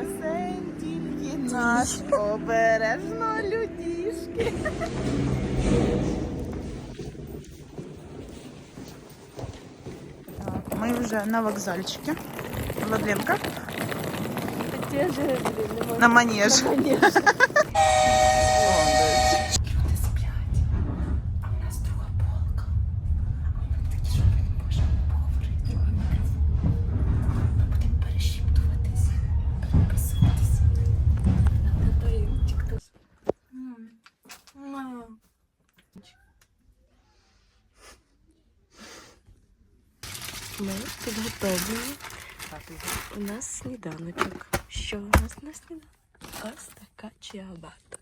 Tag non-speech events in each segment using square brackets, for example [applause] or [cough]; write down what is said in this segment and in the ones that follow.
Малесенький наш обережно людішки. Так, Ми вже на вокзальчику. Владленка. На манеж. На манеж. [laughs] Ми підготовлені. У нас сніданочок. Що у нас на сніданок? Ось така чиабата.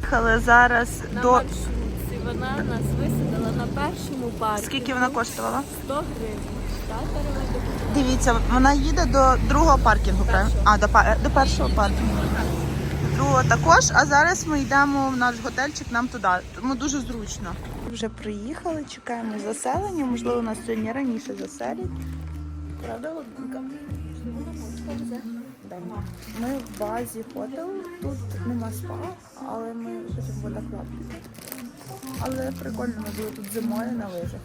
Їхали зараз На до. маршрутці вона нас висадила на першому парку. Скільки вона коштувала? 100 гривень. Дивіться, вона їде до другого паркінгу, правильно? А, до, до першого паркінгу. Другого також, а зараз ми йдемо в наш готельчик, нам туди. Тому дуже зручно. Вже приїхали, чекаємо заселення. Можливо, нас сьогодні раніше заселять. Правда, Володимирка? Ми в базі хотел. Тут нема спа, але ми хочемо водоклад. Але прикольно, ми були тут зимою на лижах.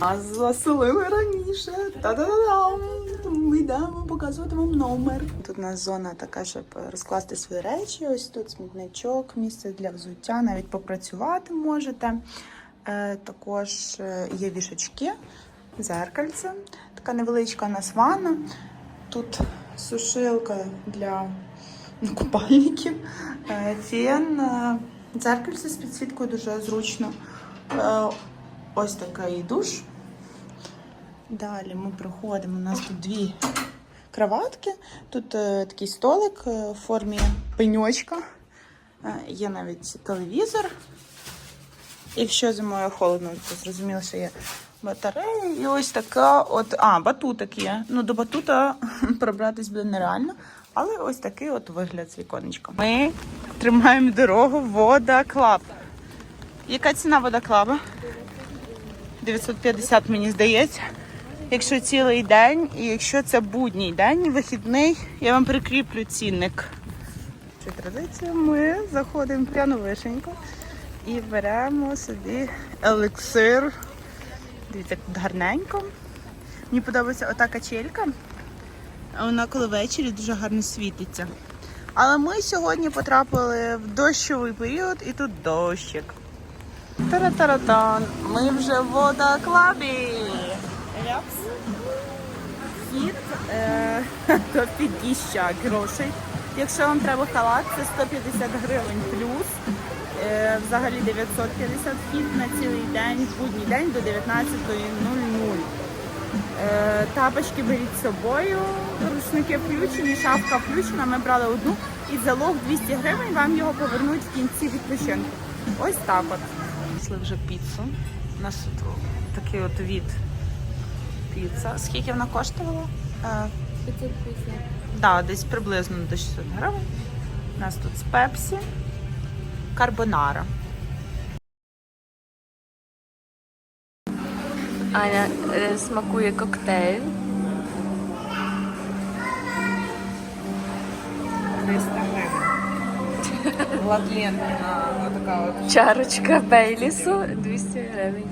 А заселили раніше. Та-да-да-дам! Ми йдемо показувати вам номер. Тут у нас зона така, щоб розкласти свої речі. Ось тут смітничок, місце для взуття, навіть попрацювати можете. Е, також е, є вішачки, зеркальце. Така невеличка у нас ванна. Тут сушилка для ну, купальників, е, фен, дзеркальце з підсвіткою дуже зручно. Е, Ось такий душ. Далі ми проходимо. У нас тут дві кроватки. Тут е, такий столик е, в формі пеньочка. Є навіть телевізор. Якщо зимою холодно, то зрозуміло, що є батарея. І ось така от. А, батутик є. Ну, до батута [laughs] пробратись буде нереально. Але ось такий от вигляд з віконечком. Ми тримаємо дорогу Вода Клаб. Яка ціна вода клаба? 950, мені здається. Якщо цілий день, і якщо це будній день, вихідний, я вам прикріплю цінник. Це традиція. Ми заходимо в п'яну вишеньку і беремо собі елексир. Дивіться, тут гарненько. Мені подобається ота качелька. Вона коли ввечері дуже гарно світиться. Але ми сьогодні потрапили в дощовий період і тут дощик. Тара-таратан. Ми вже в водоклабі. Вхід е, [laughs] до підіща грошей. Якщо вам треба халат, це 150 гривень плюс. Е, взагалі 950 вхід на цілий день, в будній день до 19.00. Е, тапочки беріть з собою, рушники включені, шапка включена. Ми брали одну і залог 200 гривень, вам його повернуть в кінці відпочинку. Ось так от. Пішли вже піцу. У нас тут такий от від піца. Скільки вона коштувала? Е, 550. да, десь приблизно до 600 гривень. У нас тут з пепсі, карбонара. Аня е, смакує коктейль. 300 гривень. Така от. Чарочка Бейлісу 200 гривень.